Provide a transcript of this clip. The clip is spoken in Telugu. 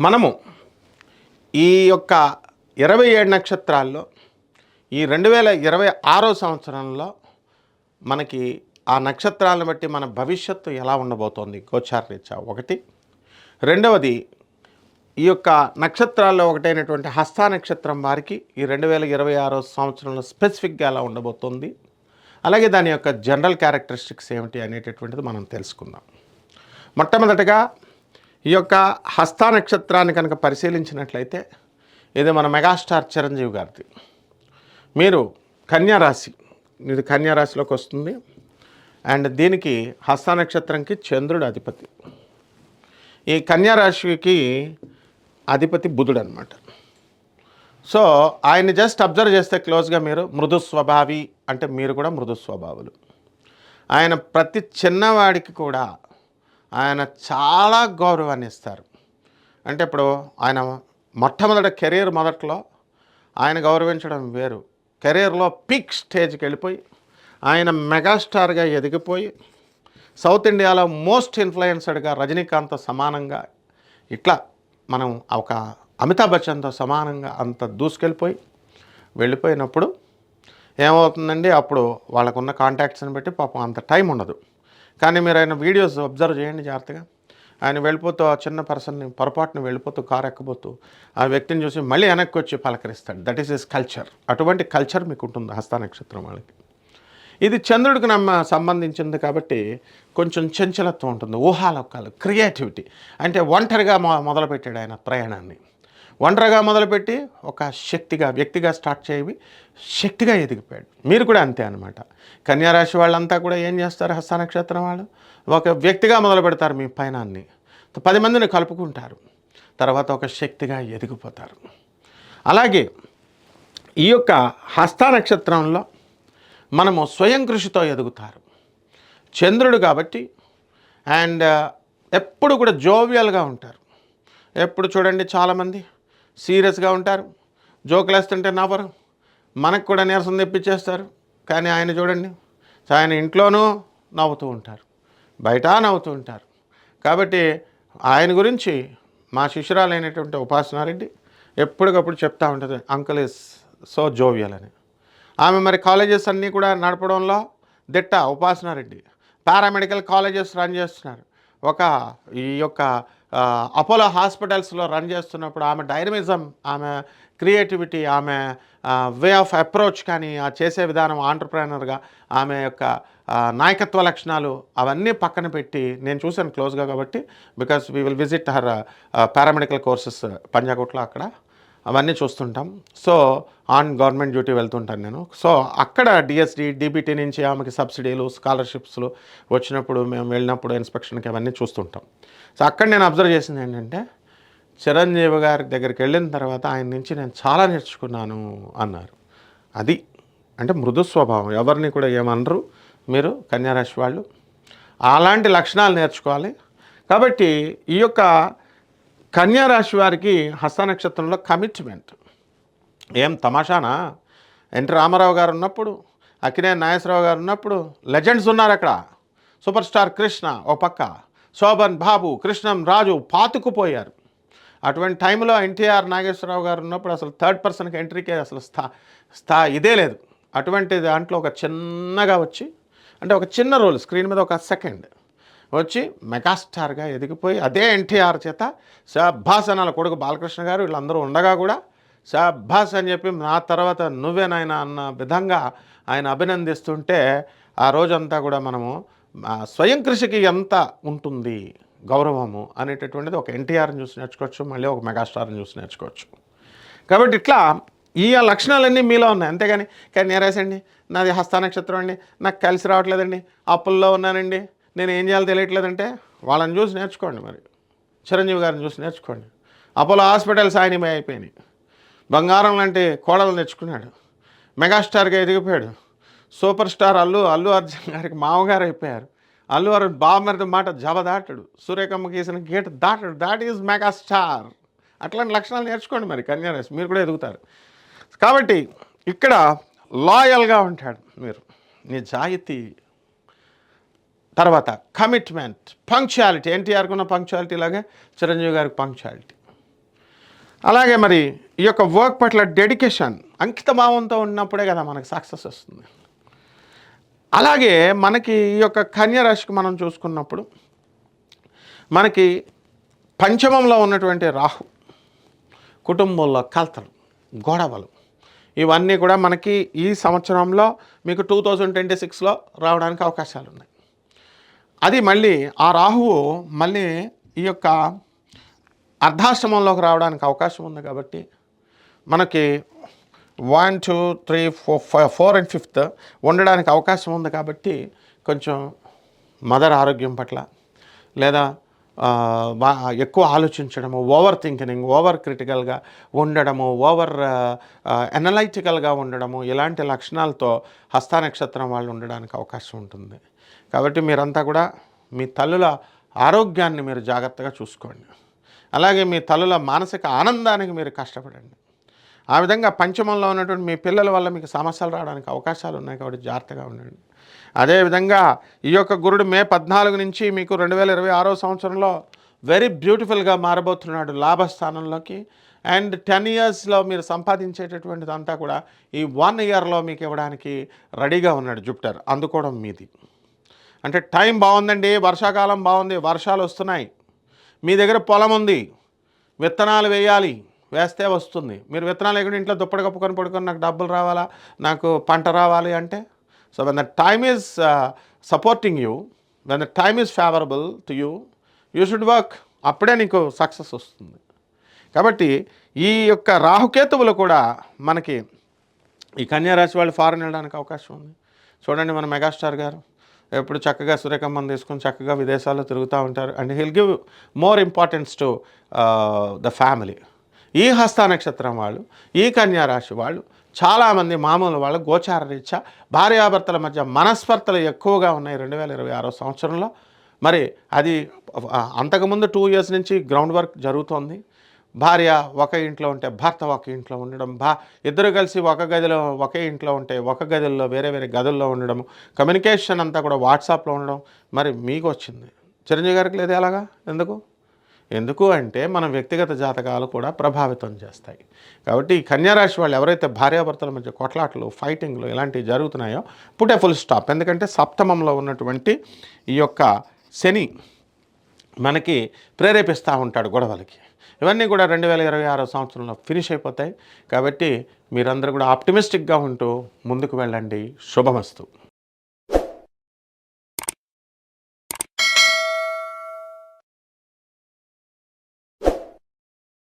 మనము ఈ యొక్క ఇరవై ఏడు నక్షత్రాల్లో ఈ రెండు వేల ఇరవై ఆరో సంవత్సరంలో మనకి ఆ నక్షత్రాలను బట్టి మన భవిష్యత్తు ఎలా ఉండబోతోంది? గోచారరీత్యా ఒకటి. రెండవది ఈ యొక్క నక్షత్రాల్లో ఒకటైనటువంటి హస్త నక్షత్రం వారికి ఈ రెండు వేల ఇరవై ఆరో సంవత్సరంలో స్పెసిఫిక్గా ఎలా ఉండబోతుంది? అలాగే దాని యొక్క జనరల్ క్యారెక్టరిస్టిక్స్ ఏమిటి అనేటటువంటిది మనం తెలుసుకుందాం. మొట్టమొదటగా ఈ యొక్క హస్త నక్షత్రాన్ని కనుక పరిశీలించినట్లయితే ఇది మన మెగాస్టార్ చిరంజీవి గారిది. మీరు కన్యారాశి ఇది కన్యారాశిలోకి వస్తుంది. అండ్ దీనికి హస్త నక్షత్రంకి చంద్రుడు అధిపతి. ఈ కన్యారాశికి అధిపతి బుధుడు అనమాట సో ఆయన్ని జస్ట్ అబ్జర్వ్ చేస్తే క్లోజ్గా మీరు మృదు స్వభావి అంటే మీరు కూడా మృదు స్వభావులు. ఆయన ప్రతి చిన్నవాడికి కూడా ఆయన చాలా గౌరవాన్ని ఇస్తారు. అంటే ఇప్పుడు ఆయన మొట్టమొదటి కెరీర్ మొదట్లో ఆయన గౌరవించడం వేరు. కెరీర్లో పీక్ స్టేజ్కి వెళ్ళిపోయి ఆయన మెగాస్టార్గా ఎదిగిపోయి సౌత్ ఇండియాలో మోస్ట్ ఇన్ఫ్లుయెన్సర్డ్గా రజనీకాంత్తో సమానంగా ఇట్లా మనం ఒక అమితాబ్ బచ్చన్తో సమానంగా అంత దూసుకెళ్ళిపోయి వెళ్ళిపోయినప్పుడు ఏమవుతుందండి? అప్పుడు వాళ్ళకున్న కాంటాక్ట్స్ని బట్టి పాపం అంత టైం ఉండదు. కానీ మీరు ఆయన వీడియోస్ అబ్జర్వ్ చేయండి జాగ్రత్తగా. ఆయన వెళ్ళిపోతూ ఆ చిన్న పర్సన్ని పొరపాటున వెళ్ళిపోతూ కారు ఎక్కబోతూ ఆ వ్యక్తిని చూసి మళ్ళీ వెనక్కి వచ్చి పలకరిస్తాడు. దట్ ఈస్ ఇస్ కల్చర్ అటువంటి కల్చర్ మీకు ఉంటుంది హస్త నక్షత్రం వాళ్ళకి. ఇది చంద్రుడికి నమ్మ సంబంధించింది కాబట్టి కొంచెం చంచలత్వం ఉంటుంది ఊహాలోకాలు క్రియేటివిటీ అంటే ఒంటరిగా మొ మొదలుపెట్టాడు ఆయన ప్రయాణాన్ని. ఒంటరిగా మొదలుపెట్టి ఒక శక్తిగా వ్యక్తిగా స్టార్ట్ చేయవి శక్తిగా ఎదిగిపోయాడు. మీరు కూడా అంతే అనమాట కన్యారాశి వాళ్ళంతా కూడా ఏం చేస్తారు హస్త నక్షత్రం వాళ్ళు? ఒక వ్యక్తిగా మొదలు పెడతారు మీ పయనాన్ని. పది మందిని కలుపుకుంటారు. తర్వాత ఒక శక్తిగా ఎదిగిపోతారు. అలాగే ఈ యొక్క హస్త నక్షత్రంలో మనము స్వయం కృషితో ఎదుగుతారు. చంద్రుడు కాబట్టి అండ్ ఎప్పుడు కూడా జోవియల్గా ఉంటారు. ఎప్పుడు చూడండి చాలామంది సీరియస్గా ఉంటారు. జోకులు వేస్తుంటే నవ్వరు. మనకు కూడా నీరసం తెప్పించేస్తారు. కానీ ఆయన చూడండి ఆయన ఇంట్లోనూ నవ్వుతూ ఉంటారు. బయట నవ్వుతూ ఉంటారు. కాబట్టి ఆయన గురించి మా శిష్యురాలైనటువంటి ఉపాసనారెడ్డి ఎప్పటికప్పుడు చెప్తూ ఉంటుంది అంకుల్ ఇస్ సో జోవియల్ అని. ఆమె మరి కాలేజెస్ అన్నీ కూడా నడపడంలో దిట్ట ఉపాసనారెడ్డి. పారామెడికల్ కాలేజెస్ రన్ చేస్తున్నారు. ఒక ఈ యొక్క అపోలో హాస్పిటల్స్లో రన్ చేస్తున్నప్పుడు ఆమె డైనమిజం ఆమె క్రియేటివిటీ ఆమె వే ఆఫ్ అప్రోచ్ కానీ ఆ చేసే విధానం ఆంటర్ప్రైనర్గా ఆమె యొక్క నాయకత్వ లక్షణాలు అవన్నీ పక్కన పెట్టి నేను చూశాను క్లోజ్గా కాబట్టి because we will visit her paramedical courses పంజాగుట్లో అక్కడ. అవన్నీ చూస్తుంటాం. సో ఆన్ గవర్నమెంట్ డ్యూటీ వెళ్తుంటాను నేను. సో అక్కడ డిఎస్డి డిబిటీ నుంచి ఆమెకి సబ్సిడీలు స్కాలర్షిప్స్లు వచ్చినప్పుడు మేము వెళ్ళినప్పుడు ఇన్స్పెక్షన్కి అవన్నీ చూస్తుంటాం. సో అక్కడ నేను అబ్జర్వ్ చేసింది ఏంటంటే చిరంజీవి గారి దగ్గరికి వెళ్ళిన తర్వాత ఆయన నుంచి నేను చాలా నేర్చుకున్నాను అన్నారు. అది అంటే మృదు స్వభావం. ఎవరిని కూడా ఏమనరు. మీరు కన్యారాశి వాళ్ళు. అలాంటి లక్షణాలు నేర్చుకోవాలి. కాబట్టి ఈ యొక్క కన్యా రాశి వారికి హస్త నక్షత్రంలో కమిట్మెంట్. ఏం తమాషానా? ఎన్టీ రామారావు గారు ఉన్నప్పుడు అక్కినే నాగేశ్వరరావు గారు ఉన్నప్పుడు లెజెండ్స్ ఉన్నారు అక్కడ. సూపర్ స్టార్ కృష్ణ ఓ పక్క. శోభన్ బాబు కృష్ణం రాజు పాతుకుపోయారు. అటువంటి టైంలో ఎన్టీఆర్ నాగేశ్వరరావు గారు ఉన్నప్పుడు అసలు థర్డ్ పర్సన్కి ఎంట్రీకే అసలు స్థా స్థా ఇదే లేదు. అటువంటి దాంట్లో ఒక చిన్నగా వచ్చి అంటే ఒక చిన్న రోల్ స్క్రీన్ మీద ఒక సెకండ్. వచ్చి మెగాస్టార్గా ఎదిగిపోయి అదే ఎన్టీఆర్ చేత సబ్బాస్ అనాల కొడుకు బాలకృష్ణ గారు వీళ్ళందరూ ఉండగా కూడా సబ్బాస్ అని చెప్పి నా తర్వాత నువ్వేనాయన అన్న విధంగా ఆయన అభినందిస్తుంటే ఆ రోజంతా కూడా మనము స్వయం కృషికి ఎంత ఉంటుంది గౌరవము అనేటటువంటిది ఒక ఎన్టీఆర్ని చూసి నేర్చుకోవచ్చు మళ్ళీ ఒక మెగాస్టార్ని చూసి నేర్చుకోవచ్చు. కాబట్టి ఇట్లా ఈ లక్షణాలన్నీ మీలో ఉన్నాయి. అంతేగాని కానీ నేరేసండి నాది హస్త నక్షత్రం అండి నాకు కలిసి రావట్లేదండి అప్పుల్లో ఉన్నానండి నేను ఏం చేయాలో తెలియట్లేదంటే వాళ్ళని చూసి నేర్చుకోండి మరి. చిరంజీవి గారిని చూసి నేర్చుకోండి. అపోలో హాస్పిటల్స్ ఆయనమే అయిపోయినాయి. బంగారం లాంటి కోడలు తెచ్చుకున్నాడు. మెగాస్టార్గా ఎదిగిపోయాడు. సూపర్ స్టార్ అల్లు అల్లు అర్జున్ గారికి మామగారు అయిపోయారు. అల్లు అర్జున్ బామ్మరిది మాట జబ దాటాడు. సూర్యకమ్మ గీసిన గేట్ దాటాడు. దాట్ ఈజ్ మెగాస్టార్ అట్లాంటి లక్షణాలు నేర్చుకోండి మరి కన్యారాశి మీరు కూడా ఎదుగుతారు. కాబట్టి ఇక్కడ లాయల్గా ఉంటాడు మీరు. నిజాయితీ తర్వాత కమిట్మెంట్ పంక్చువాలిటీ ఎన్టీఆర్కి ఉన్న పంక్చువాలిటీ లాగే చిరంజీవి గారికి పంక్చువాలిటీ అలాగే మరి ఈ యొక్క వర్క్ పట్ల డెడికేషన్ అంకిత భావంతో ఉన్నప్పుడే కదా మనకు సక్సెస్ వస్తుంది. అలాగే మనకి ఈ యొక్క కన్యరాశికి మనం చూసుకున్నప్పుడు మనకి పంచమంలో ఉన్నటువంటి రాహు కుటుంబంలో కలతలు గొడవలు ఇవన్నీ కూడా మనకి ఈ సంవత్సరంలో మీకు టూ థౌజండ్ ట్వంటీ సిక్స్లో రావడానికి అవకాశాలు ఉన్నాయి అది మళ్ళీ ఆ రాహువు మళ్ళీ ఈ యొక్క అర్ధాశ్రమంలోకి రావడానికి అవకాశం ఉంది కాబట్టి మనకి one two three four five four and fifth ఉండడానికి అవకాశం ఉంది కాబట్టి కొంచెం మదర్ ఆరోగ్యం పట్ల లేదా ఎక్కువ ఆలోచించడము ఓవర్ థింకింగ్ ఓవర్ క్రిటికల్గా ఉండడము ఓవర్ ఎనలైటికల్గా ఉండడము ఇలాంటి లక్షణాలతో హస్త నక్షత్రం వాళ్ళు ఉండడానికి అవకాశం ఉంటుంది. కాబట్టి మీరంతా కూడా మీ తల్లుల ఆరోగ్యాన్ని మీరు జాగ్రత్తగా చూసుకోండి. అలాగే మీ తల్లుల మానసిక ఆనందానికి మీరు కష్టపడండి. ఆ విధంగా పంచమంలో ఉన్నటువంటి మీ పిల్లల వల్ల మీకు సమస్యలు రావడానికి అవకాశాలు ఉన్నాయి కాబట్టి జాగ్రత్తగా ఉండండి. అదేవిధంగా ఈ యొక్క గురుడు మే పద్నాలుగు నుంచి మీకు రెండు వేల ఇరవై ఆరో సంవత్సరంలో వెరీ బ్యూటిఫుల్గా మారబోతున్నాడు లాభస్థానంలోకి. అండ్ టెన్ ఇయర్స్లో మీరు సంపాదించేటటువంటిదంతా కూడా ఈ వన్ ఇయర్లో మీకు ఇవ్వడానికి రెడీగా ఉన్నాడు జూపిటర్. అందుకోవడం మీది. అంటే టైం బాగుందండి వర్షాకాలం బాగుంది వర్షాలు వస్తున్నాయి. మీ దగ్గర పొలం ఉంది విత్తనాలు వేయాలి వేస్తే వస్తుంది. మీరు విత్తనాలు లేకుండా ఇంట్లో దుప్పటి కప్పుకొని పడుకొని నాకు డబ్బులు రావాలా నాకు పంట రావాలి అంటే? So when the time is supporting you when the time is favourable to you you should work అప్పుడే నీకు సక్సెస్ వస్తుంది. కాబట్టి ఈ యొక్క రాహుకేతువులు కూడా మనకి ఈ కన్యారాశి వాళ్ళు ఫారెన్ వెళ్ళడానికి అవకాశం ఉంది. చూడండి మన మెగాస్టార్ గారు. ఎప్పుడు చక్కగా సూర్యకమ్మం తీసుకొని చక్కగా విదేశాల్లో తిరుగుతూ ఉంటారు. And he'll give more importance to the family ఈ హస్త నక్షత్రం వాళ్ళు ఈ కన్యారాశి వాళ్ళు చాలామంది మామూలు వాళ్ళు గోచార రీత్యా భార్యాభర్తల మధ్య మనస్పర్తలు ఎక్కువగా ఉన్నాయి రెండు వేల ఇరవై ఆరో సంవత్సరంలో. మరి అది అంతకుముందు టూ ఇయర్స్ నుంచి గ్రౌండ్ వర్క్ జరుగుతోంది. భార్య ఒక ఇంట్లో ఉంటే భర్త ఒక ఇంట్లో ఉండడం భా ఇద్దరు కలిసి ఒక గదిలో ఒకే ఇంట్లో ఉంటే ఒక గదుల్లో వేరే వేరే గదుల్లో ఉండడం కమ్యూనికేషన్ అంతా కూడా వాట్సాప్లో ఉండడం మరి మీకు వచ్చింది. చిరంజీవి గారికి లేదు ఎలాగా? ఎందుకు? ఎందుకు అంటే మన వ్యక్తిగత జాతకాలు కూడా ప్రభావితం చేస్తాయి. కాబట్టి ఈ కన్యారాశి వాళ్ళు ఎవరైతే భార్యాభర్తల మధ్య కొట్లాటలు ఫైటింగ్లు ఇలాంటివి జరుగుతున్నాయో పుట్టే ఫుల్ స్టాప్ ఎందుకంటే సప్తమంలో ఉన్నటువంటి ఈ యొక్క శని మనకి ప్రేరేపిస్తూ ఉంటాడు గొడవలకి. ఇవన్నీ కూడా రెండు వేల ఇరవై ఆరో సంవత్సరంలో ఫినిష్ అయిపోతాయి. కాబట్టి మీరందరూ కూడా ఆప్టిమిస్టిక్గా ఉంటూ ముందుకు వెళ్ళండి. శుభమస్తు.